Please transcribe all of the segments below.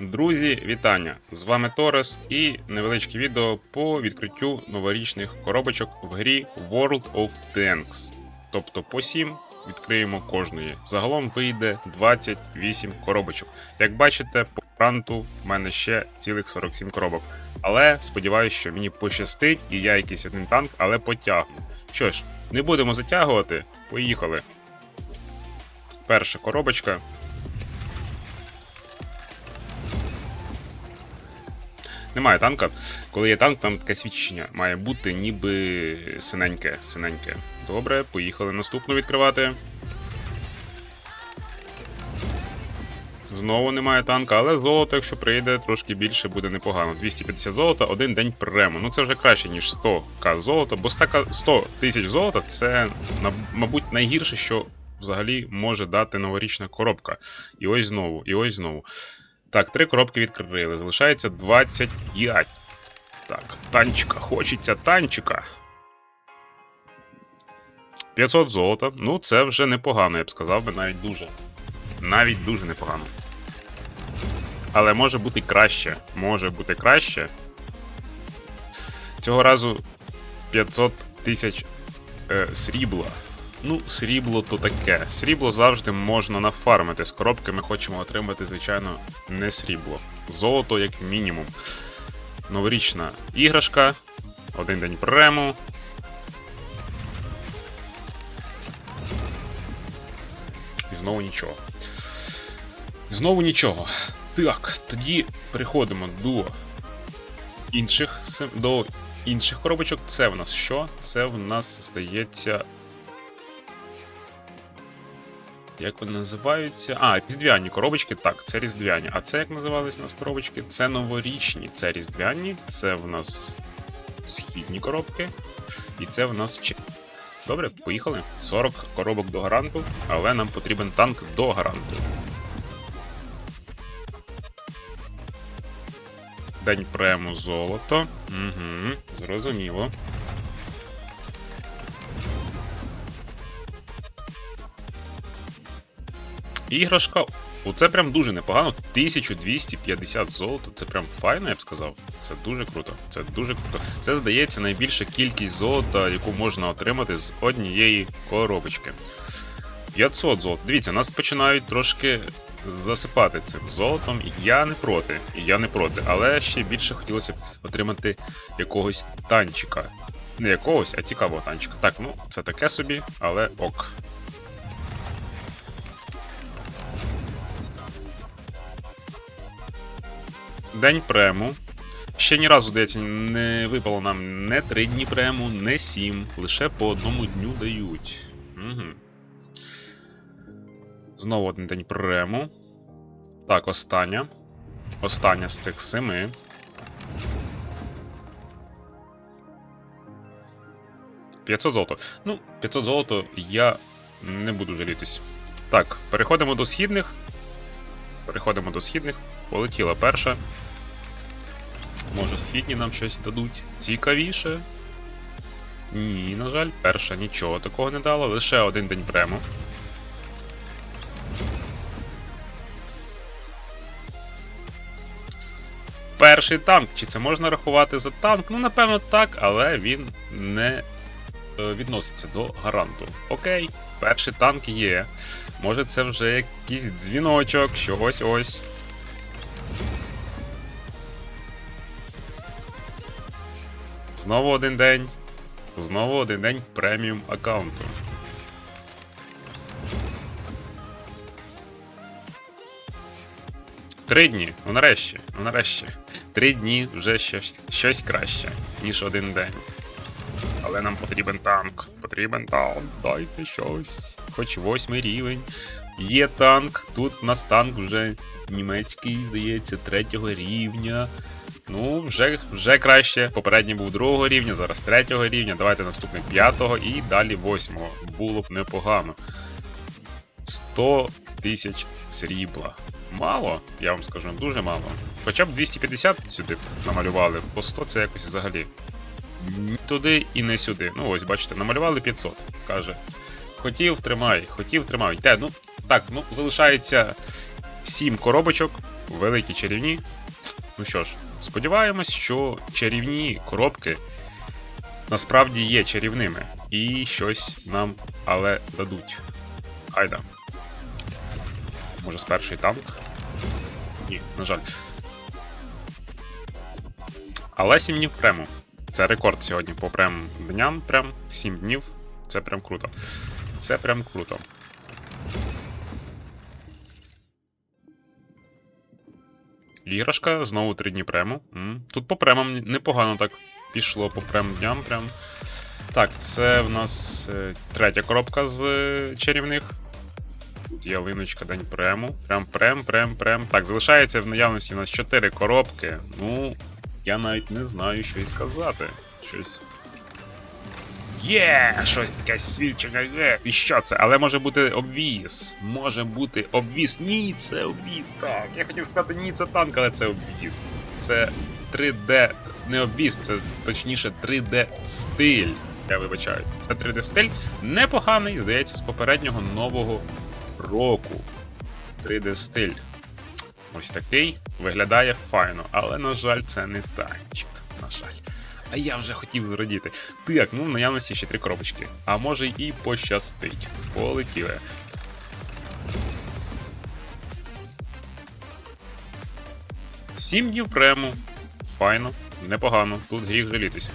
Друзі, вітання! З вами Торес і невеличке відео по відкриттю новорічних коробочок в грі World of Tanks. Тобто по 7 відкриємо кожної. Загалом вийде 28 коробочок. Як бачите, по ранту в мене ще цілих 47 коробок. Але сподіваюся, що мені пощастить і я якийсь один танк, але потягну. Що ж, не будемо затягувати, поїхали. Перша коробочка. Немає танка. Коли є танк, там таке свідчення має бути ніби синеньке. синеньке. Добре, поїхали наступну відкривати. Знову немає танка, але золото, якщо прийде, трошки більше буде непогано. 250 золота, один день прему. Ну це вже краще, ніж 100к золота, бо 100, 100 тисяч золота це, мабуть, найгірше, що взагалі може дати новорічна коробка. І ось знову, і ось знову. Так, три коробки відкрили. Залишається 25. Так, танчика. Хочеться танчика. 500 золота. Ну, це вже непогано, я б сказав би, навіть дуже. Навіть дуже непогано. Але може бути краще. Може бути краще. Цього разу 500 тисяч е, срібла. Ну, срібло то таке. Срібло завжди можна нафармити. З коробки ми хочемо отримати, звичайно, не срібло. Золото, як мінімум. Новорічна іграшка. Один день прему. І знову нічого. Знову нічого. Так, тоді переходимо до інших до інших коробочок. Це в нас що? Це в нас, здається, як вони називаються? А, різдвяні коробочки. Так, це різдвяні. А це як називались у нас коробочки? Це новорічні. Це різдвяні, це в нас східні коробки. І це в нас чи. Добре, поїхали. 40 коробок до гаранту, але нам потрібен танк до гаранту. День прему золото. Угу, зрозуміло. Іграшка. Оце прям дуже непогано. 1250 золота. Це прям файно, я б сказав. Це дуже круто. Це дуже круто. Це здається найбільша кількість золота, яку можна отримати з однієї коробочки. 500 золота. Дивіться, нас починають трошки засипати цим золотом. Я не проти. Я не проти. Але ще більше хотілося б отримати якогось танчика. Не якогось, а цікавого танчика. Так, ну це таке собі, але ок. День прему. Ще ні разу, здається, не випало нам не 3 дні прему, не 7. Лише по одному дню дають. Угу. Знову один день прему. Так, остання. Остання з цих семи. «500 золото. Ну, 500 золото я не буду жалітись. Так, переходимо до східних. Переходимо до східних. Полетіла перша. Може, східні нам щось дадуть цікавіше. Ні, на жаль, перша нічого такого не дала, лише один день прему. Перший танк. Чи це можна рахувати за танк? Ну, напевно, так, але він не е, відноситься до гаранту. Окей, перший танк є. Може, це вже якийсь дзвіночок, що ось ось. Знову один день. Знову один день преміум аккаунту. Три дні. Ну нарешті. Ну нарешті. Три дні вже щось, щось краще, ніж один день. Але нам потрібен танк. Потрібен танк. Дайте щось. Хоч восьмий рівень. Є танк. Тут у нас танк вже німецький, здається, третього рівня. Ну, вже, вже краще. Попередній був другого рівня, зараз третього рівня. Давайте наступний п'ятого і далі восьмого. Було б непогано. 100 тисяч срібла. Мало, я вам скажу, дуже мало. Хоча б 250 сюди намалювали, по 100 це якось взагалі. Ні туди і не сюди. Ну ось, бачите, намалювали 500. Каже. Хотів, тримай, хотів, тримай. Йде, ну, так, ну, залишається 7 коробочок. великі чарівні. Ну що ж, сподіваємось, що чарівні коробки насправді є чарівними і щось нам але дадуть. Хайда. Може, з перший танк? Ні, на жаль. Але 7 днів прему. Це рекорд сьогодні по прем дням. Прям 7 днів. Це прям круто. Це прям круто. Іграшка, знову 3 дні прему. Тут по премам непогано так пішло по прем дням прям. Так, це в нас е, третя коробка з е, чарівних. Тут ялиночка, день прему. Прям прем, прем, прем. Так, залишається в наявності у нас 4 коробки. Ну, я навіть не знаю, що й сказати. Щось. Є! Щось таке свідчення є. І що це? Але може бути обвіз. Може бути обвіз. Ні, це обвіз. Так. Я хотів сказати, ні, це танк, але це обвіз. Це 3D. Не обвіз, це точніше 3D стиль. Я вибачаю. Це 3D стиль. Непоганий, здається, з попереднього нового року. 3D стиль. Ось такий виглядає файно, але, на жаль, це не танчик. На жаль. А я вже хотів зрадіти. Так, ну в наявності ще три коробочки. А може і пощастить. Полетіли. Сім днів прему. Файно, непогано. Тут гріх жалітися.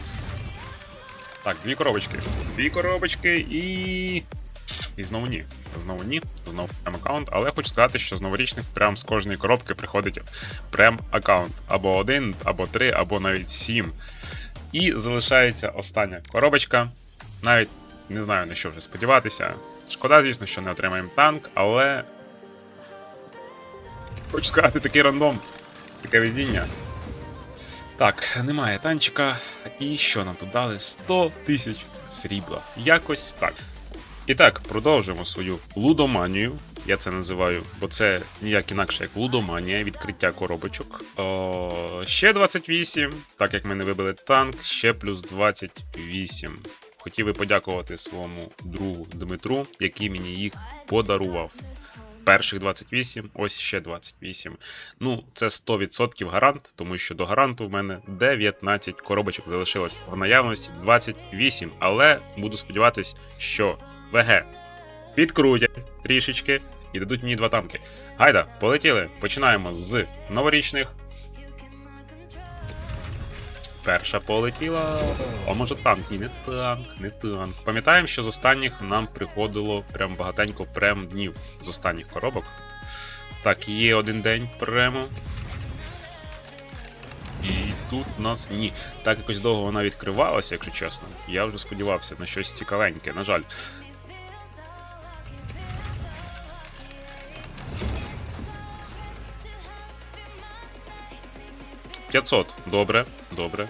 Так, дві коробочки. Дві коробочки і. І знову ні. Знову ні. Знову прем аккаунт. Але хочу сказати, що з новорічних прям з кожної коробки приходить прем аккаунт. Або один, або три, або навіть сім. І залишається остання коробочка. Навіть не знаю на що вже сподіватися. Шкода, звісно, що не отримаємо танк, але. Хочу сказати, такий рандом. Таке видіння. Так, немає танчика. І що нам тут дали? 100 тисяч срібла. Якось так. І так, продовжуємо свою лудоманію. Я це називаю, бо це ніяк інакше як лудоманія, відкриття коробочок. О, ще 28, так як ми не вибили танк, ще плюс 28. Хотів би подякувати своєму другу Дмитру, який мені їх подарував. Перших 28, ось ще 28. Ну, це 100% гарант, тому що до гаранту в мене 19 коробочок залишилось в наявності 28. Але буду сподіватись, що ВГ підкрутять трішечки і дадуть мені два танки. Гайда, полетіли. Починаємо з новорічних. Перша полетіла. А може танк? Ні, не танк, не танк. Пам'ятаємо, що з останніх нам приходило прям багатенько прем днів з останніх коробок. Так, є один день прему. І тут нас ні. Так якось довго вона відкривалася, якщо чесно. Я вже сподівався на щось цікавеньке, на жаль. П'ятсот. Добре, добре.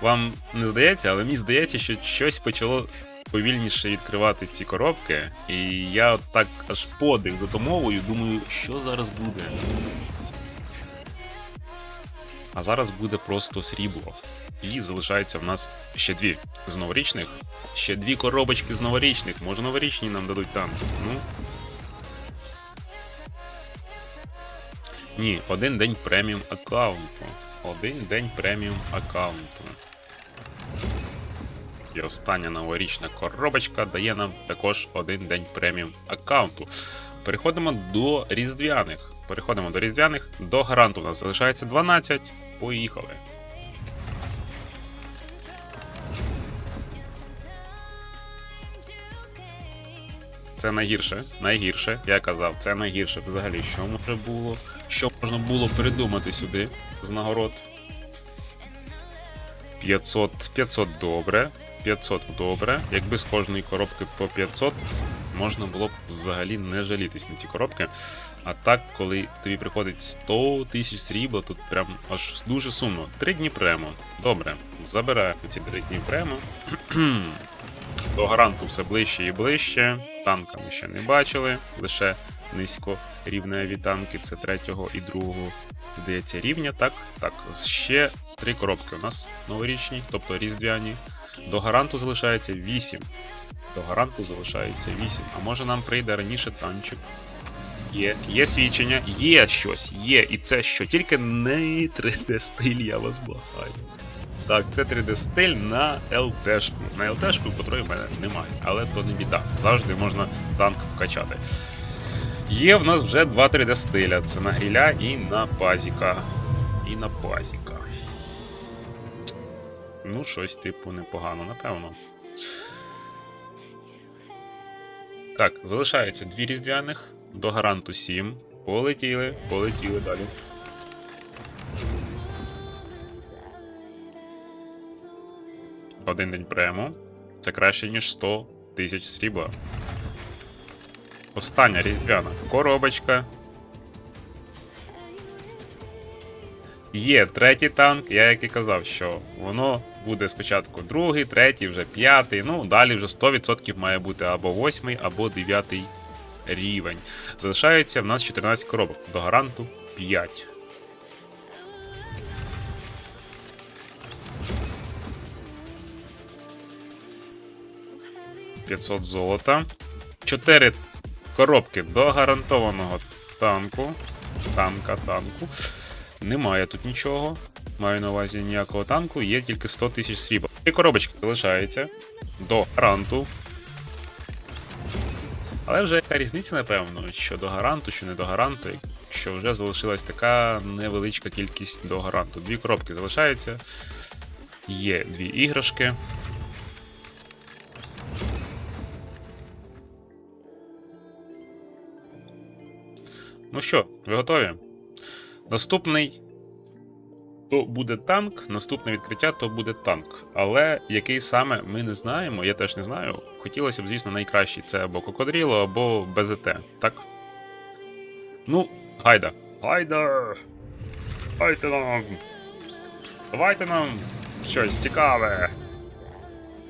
Вам не здається, але мені здається, що щось почало повільніше відкривати ці коробки. І я так аж подих затомовую, думаю, що зараз буде. А зараз буде просто срібло. І залишається в нас ще дві з новорічних. Ще дві коробочки з новорічних. Може новорічні нам дадуть танк. Ну. Ні, один день преміум аккаунту. Один день преміум аккаунту. І остання новорічна коробочка дає нам також один день преміум аккаунту. Переходимо до різдвяних. Переходимо до різдвяних. До гаранту у нас залишається 12. Поїхали. Це найгірше, найгірше, я казав, це найгірше взагалі. Що може було? Що можна було придумати сюди з нагород? 500, 500 добре. 500 добре. Якби з кожної коробки по 500, можна було б взагалі не жалітись на ці коробки. А так, коли тобі приходить 100 тисяч срібла, тут прям аж дуже сумно. Три дні премо. Добре, забираю ці три дні премо. До гаранту все ближче і ближче. Танка ми ще не бачили, лише низько рівневі танки, це третього і другого, здається, рівня. Так, так. Ще три коробки у нас новорічні, тобто різдвяні. До гаранту залишається 8. До гаранту залишається 8. А може нам прийде раніше танчик? Є, є свідчення, є щось, є, і це що? Тільки не 3D стиль, я вас благаю. Так, це 3D стиль на ЛТшку. На ЛТшку, котрої в мене немає, але то не біда. Завжди можна танк вкачати. Є в нас вже два 3D стиля. Це на гріля і на пазіка. І на пазіка. Ну, щось типу непогано, напевно. Так, залишається дві різдвяних. До гаранту 7. Полетіли, полетіли далі. Один день прему. Це краще, ніж 100 тисяч срібла. Остання різдвяна коробочка. Є третій танк, я як і казав, що воно буде спочатку другий, третій, вже п'ятий, ну далі вже 100% має бути або восьмий, або дев'ятий рівень. Залишається в нас 14 коробок, до гаранту 5. «500 золота. 4 коробки до гарантованого танку. Танка, танку. Немає тут нічого. Маю на увазі ніякого танку, є тільки 100 тисяч срібла. І коробочки залишається до гаранту. Але вже яка різниця, напевно, що до гаранту, що не до гаранту, якщо вже залишилась така невеличка кількість до гаранту. Дві коробки залишаються. Є дві іграшки. Ну що, ви готові? Наступний то буде танк, наступне відкриття то буде танк. Але який саме ми не знаємо, я теж не знаю. Хотілося б, звісно, найкращий це або Кокодріло, або БЗТ, так? Ну, гайда. Гайда! Давайте нам. Давайте нам щось цікаве.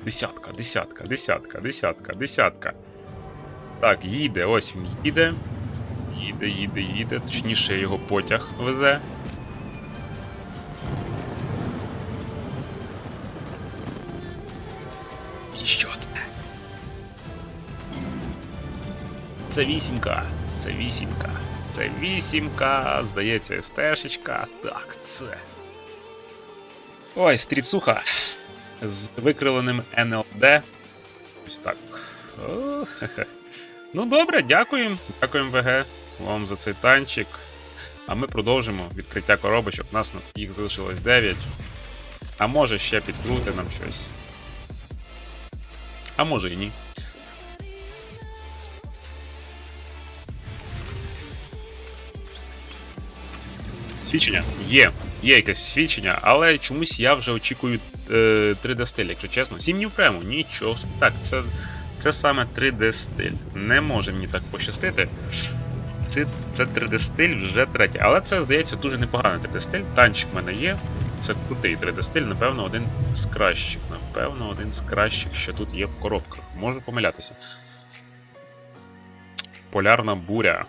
Десятка, десятка, десятка, десятка, десятка. Так, їде, ось він їде. Їде, їде, їде. Точніше його потяг везе. І що це? Це вісімка. Це вісімка. Це вісімка. Здається, стежечка. Так, це. Ой, стріцуха. З викриленим НЛД. Ось так. О, хе-хе. Ну добре, дякуємо. Дякуємо ВГ вам за цей танчик. А ми продовжимо відкриття коробочок. У нас їх залишилось 9. А може ще підкрути нам щось. А може і ні. Свідчення? Є. Є якесь свідчення, але чомусь я вже очікую е, 3D стиль, якщо чесно. 7 днів прямо, нічого. Так, це, це саме 3D стиль. Не може мені так пощастити. Це, це 3D стиль вже третій. Але це, здається, дуже непоганий 3D стиль. Танчик в мене є. Це крутий 3D стиль, напевно, один з кращих. Напевно, один з кращих, що тут є в коробках. Можу помилятися. Полярна буря.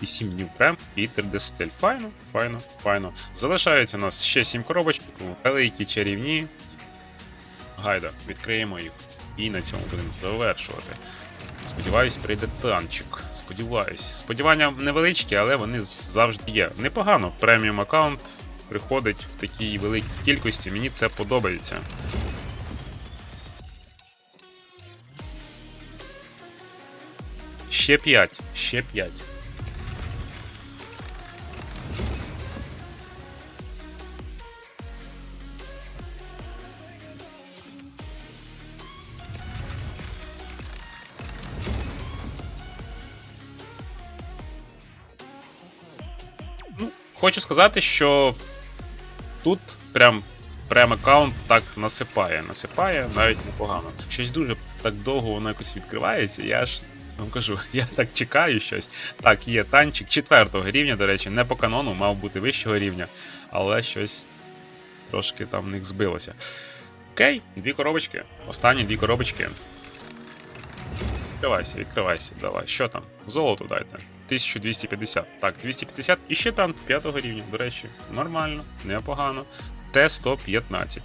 І 7 днів прем, і 3D стиль. Файно, файно, файно. Залишається у нас ще 7 коробочок, великі чарівні. Гайда, відкриємо їх. І на цьому будемо завершувати. Сподіваюсь, прийде танчик. Сподіваюсь. Сподівання невеличкі, але вони завжди є. Непогано. Преміум аккаунт приходить в такій великій кількості. Мені це подобається. Ще 5, ще 5. Хочу сказати, що тут прям прям аккаунт так насипає. Насипає навіть непогано. Щось дуже так довго воно якось відкривається. Я ж вам кажу, я так чекаю щось. Так, є танчик четвертого рівня, до речі, не по канону, мав бути вищого рівня, але щось трошки там в них збилося. Окей, дві коробочки. Останні дві коробочки. Відкривайся, відкривайся, давай. Що там? Золото дайте. 1250. Так, 250 і ще танк 5 рівня, до речі, нормально, непогано. Т-115.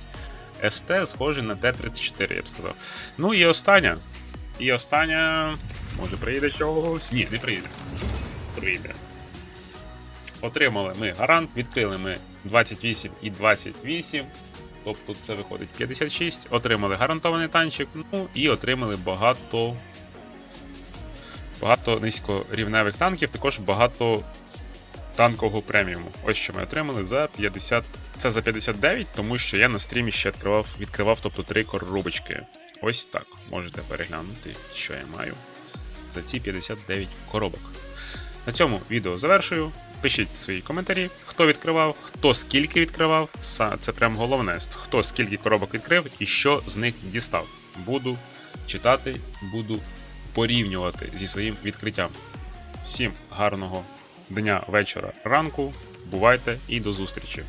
СТ схожий на Т-34, я б сказав. Ну і остання. І остання. Може приїде чогось? Ні, не приїде. Прийде. Отримали ми гарант, відкрили ми 28 і 28. Тобто це виходить 56. Отримали гарантований танчик, ну і отримали багато. Багато низькорівневих танків, також багато танкового преміуму. Ось що ми отримали за 50. Це за 59, тому що я на стрімі ще відкривав, відкривав тобто три коробочки. Ось так. Можете переглянути, що я маю за ці 59 коробок. На цьому відео завершую. Пишіть свої коментарі, хто відкривав, хто скільки відкривав. Це прям головне. Хто скільки коробок відкрив і що з них дістав. Буду читати, буду порівнювати зі своїм відкриттям. Всім гарного дня, вечора, ранку. Бувайте і до зустрічі!